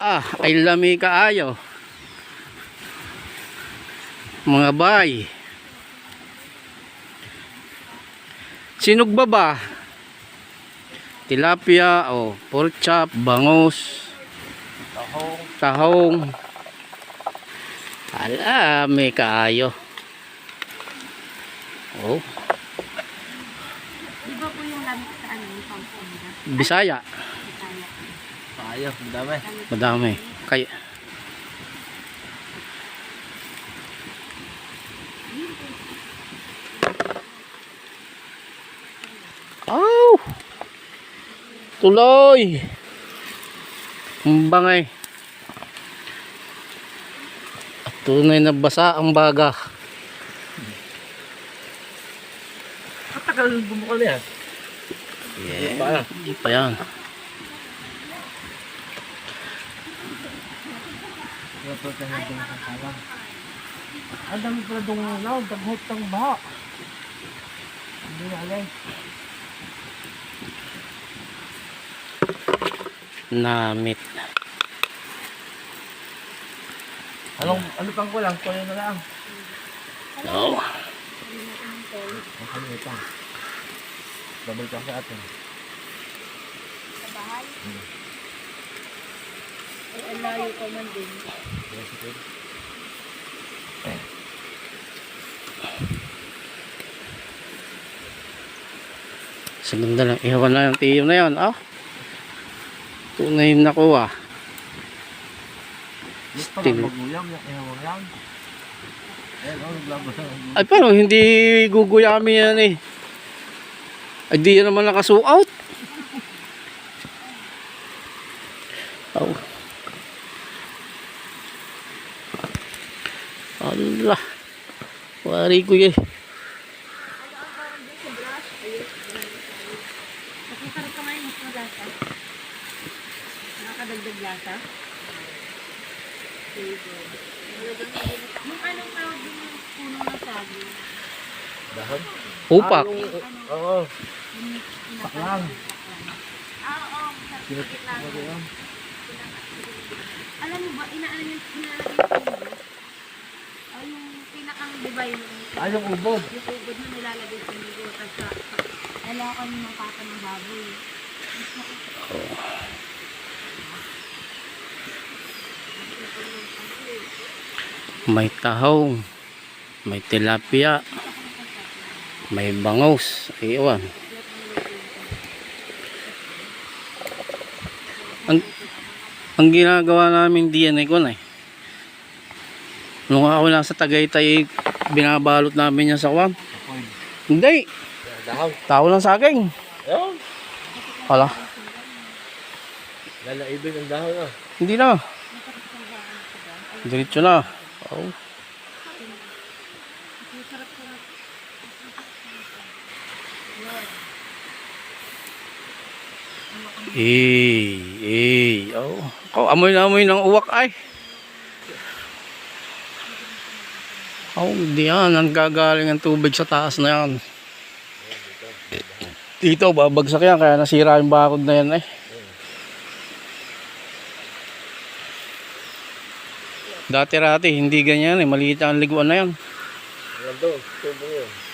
Ah, ay lami kaayo. Mga bay. Sinugba ba? Tilapia o pork chop, bangus, Tahong. tahong. Ala, may kaayo. Oh, Di ba po yung lamig sa ano? Bisaya. Bisaya. Tayo, ang dami. Lamig Madami. Kay Aw! Tuloy! Ang bangay. At tunay na basa ang baga. Katagal bumukal yan. Yeah. Hindi pa yan. Napunta na din sa kalang. Ang dami pala dong law, daghot ng baha. Hindi na alay. Namit. Anong, ano pang kulang? Kulang na lang. Oh. Ang kalimutan. Double ka sa atin. sa bahay. Ay, ang layo ko man din. Sa ganda lang. Ihawan na yung tiyo na yan. Ah. Tunay na kuha. Ayan, oh, na. Ay pero hindi guguyami yan eh. Ay di yan naman nakasuot. Oh. Allah. Wari ko yan. Nakakadagdag lasa. Yung anong tawag din puno ng sabi? Dahon? Upak. Oo. Paklang. Oo. Yan. Alam mo ba, inaano yung inaalagay yung puno? Ay, yung pinakang, di ba yung Ah, yung ubod. yung ubod na nilalagay sa ligo. Tapos sa, sa, lalakan ng papa ng baboy. May tahong. May tilapia. May bangus. Iwan. Ang, ang ginagawa namin DNA ko na eh. Nung ako nasa Tagaytay, binabalot namin yan sa kwan. Apoy. Hindi. Tao lang sa akin. Ayun. Wala. Lalaibin ang dahon ah. Hindi na. Diretso na. Oh. Eh, eh, oh. Oh, amoy na amoy ng uwak ay. Oh, di yan. Ang gagaling ang tubig sa taas na yan. Dito, babagsak yan. Kaya nasira yung bakod na yan eh. Dati-rati, hindi ganyan eh. Maliit ang liguan na yan. Nandun, tubo yun.